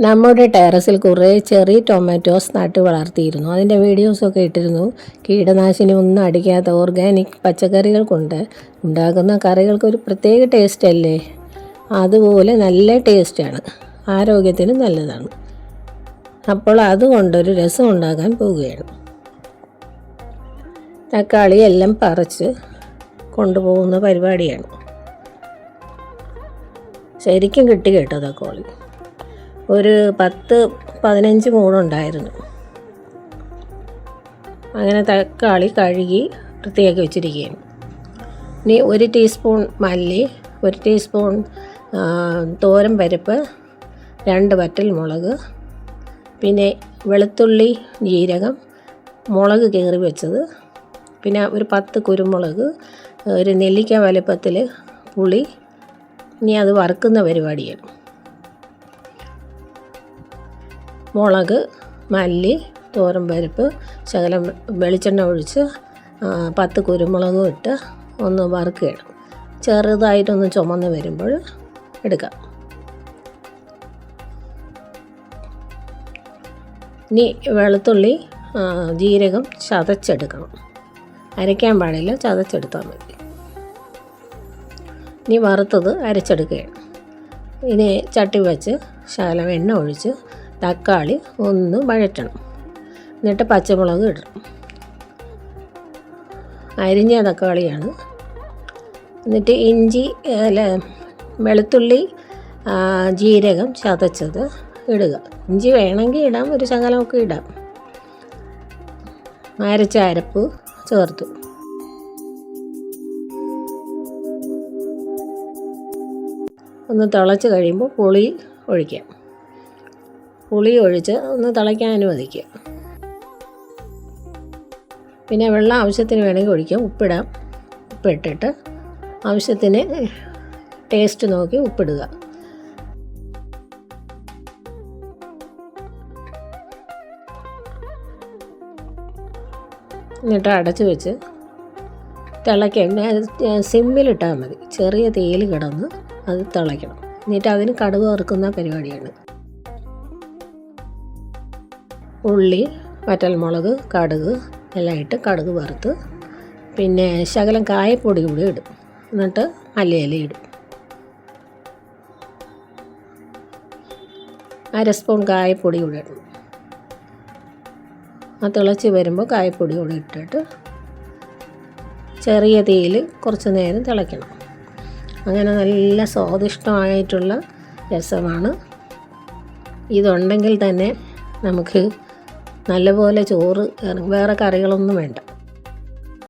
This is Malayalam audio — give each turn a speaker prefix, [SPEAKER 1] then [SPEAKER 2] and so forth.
[SPEAKER 1] നമ്മുടെ ടെറസിൽ കുറേ ചെറിയ ടൊമാറ്റോസ് നട്ട് വളർത്തിയിരുന്നു. അതിന്റെ വീഡിയോസൊക്കെ ഇട്ടിരുന്നു. കീടനാശിനി ഒന്നും അടിക്കാത്ത ഓർഗാനിക് പച്ചക്കറികൾ കൊണ്ട് ഉണ്ടാക്കുന്ന കറികൾക്ക് ഒരു പ്രത്യേക ടേസ്റ്റ് അല്ലേ? അതുപോലെ നല്ല ടേസ്റ്റാണ് ആരോഗ്യത്തിന് നല്ലതാണ്. അപ്പോൾ അതുകൊണ്ടൊരു രസം ഉണ്ടാക്കാൻ പോവുകയാണ്. തക്കാളി എല്ലാം പറിച്ച് കൊണ്ടുപോകുന്ന പരിപാടിയാണ്. ശരിക്കും കിട്ടി കേട്ടോ തക്കാളി. ഒരു പത്ത് പതിനഞ്ച് മൂടുണ്ടായിരുന്നു. അങ്ങനെ തക്കാളി കഴുകി വൃത്തിയാക്കി വെച്ചിരിക്കുകയാണ്. ഇനി ഒരു ടീസ്പൂൺ മല്ലി ഒരു ടീസ്പൂൺ തോരൻ പരിപ്പ് രണ്ട് വറ്റൽ മുളക് പിന്നെ വെളുത്തുള്ളി ജീരകം മുളക് കീറി വെച്ചത് പിന്നെ ഒരു പത്ത് കുരുമുളക് ഒരു നെല്ലിക്ക വലുപ്പത്തിൽ പുളി ഇനി അത് വറുക്കുന്ന പരിപാടിയാണ്. മുളക് മല്ലി തോരൻ പരിപ്പ് ശകലം വെളിച്ചെണ്ണ ഒഴിച്ച് പത്ത് കുരുമുളകും ഇട്ട് ഒന്ന് വറുക്കുകയാണ്. ചെറുതായിട്ടൊന്ന് ചുമന്ന് വരുമ്പോൾ എടുക്കാം. ഇനി വെളുത്തുള്ളി ജീരകം ചതച്ചെടുക്കണം. അരയ്ക്കാൻ പാടില്ല ചതച്ചെടുത്താൽ മതി. ഇനി വറുത്തത് അരച്ചെടുക്കുകയാണ്. ഇനി ചട്ടി വെച്ച് ശകലം എണ്ണ ഒഴിച്ച് തക്കാളി ഒന്ന് വഴറ്റണം. എന്നിട്ട് പച്ചമുളക് ഇടണം. അരിഞ്ഞ തക്കാളിയാണ്. എന്നിട്ട് ഇഞ്ചി അല്ല വെളുത്തുള്ളി ജീരകം ചതച്ചത് ഇടുക. ഇഞ്ചി വേണമെങ്കിൽ ഇടാം ഒരു ശകലമൊക്കെ ഇടാം. അരച്ച അരപ്പ് ചേർത്തു. ഒന്ന് തിളച്ച് കഴിയുമ്പോൾ പുളി ഒഴിക്കാം. പുളി ഒഴിച്ച് ഒന്ന് തിളയ്ക്കാൻ അനുവദിക്കുക. പിന്നെ വെള്ളം ആവശ്യത്തിന് വേണമെങ്കിൽ ഒഴിക്കാം. ഉപ്പിടാം. ഉപ്പിട്ടിട്ട് ആവശ്യത്തിന് ടേസ്റ്റ് നോക്കി ഉപ്പിടുക. എന്നിട്ട് അടച്ചു വെച്ച് തിളയ്ക്കാൻ സിമ്മിലിട്ടാൽ മതി. ചെറിയ തേയിൽ കിടന്ന് അത് തിളയ്ക്കണം. എന്നിട്ട് അതിന് കടുക് വറുക്കുന്ന പരിപാടിയാണ്. ഉള്ളി വറ്റൽമുളക് കടുക് എല്ലാം ഇട്ട് കടുക് വറുത്ത് പിന്നെ ശകലം കായപ്പൊടി കൂടി ഇടും. എന്നിട്ട് മല്ലിയില ഇടും. അര സ്പൂൺ കായപ്പൊടി കൂടി ഇടണം. ആ തിളച്ച് വരുമ്പോൾ കായപ്പൊടി കൂടി ഇട്ടിട്ട് ചെറിയ തീയിൽ കുറച്ച് നേരം തിളയ്ക്കണം. അങ്ങനെ നല്ല സ്വാദിഷ്ടമായിട്ടുള്ള രസമാണ്. ഇതുണ്ടെങ്കിൽ തന്നെ നമുക്ക് നല്ലപോലെ ചോറ്. വേറെ കറികളൊന്നും വേണ്ട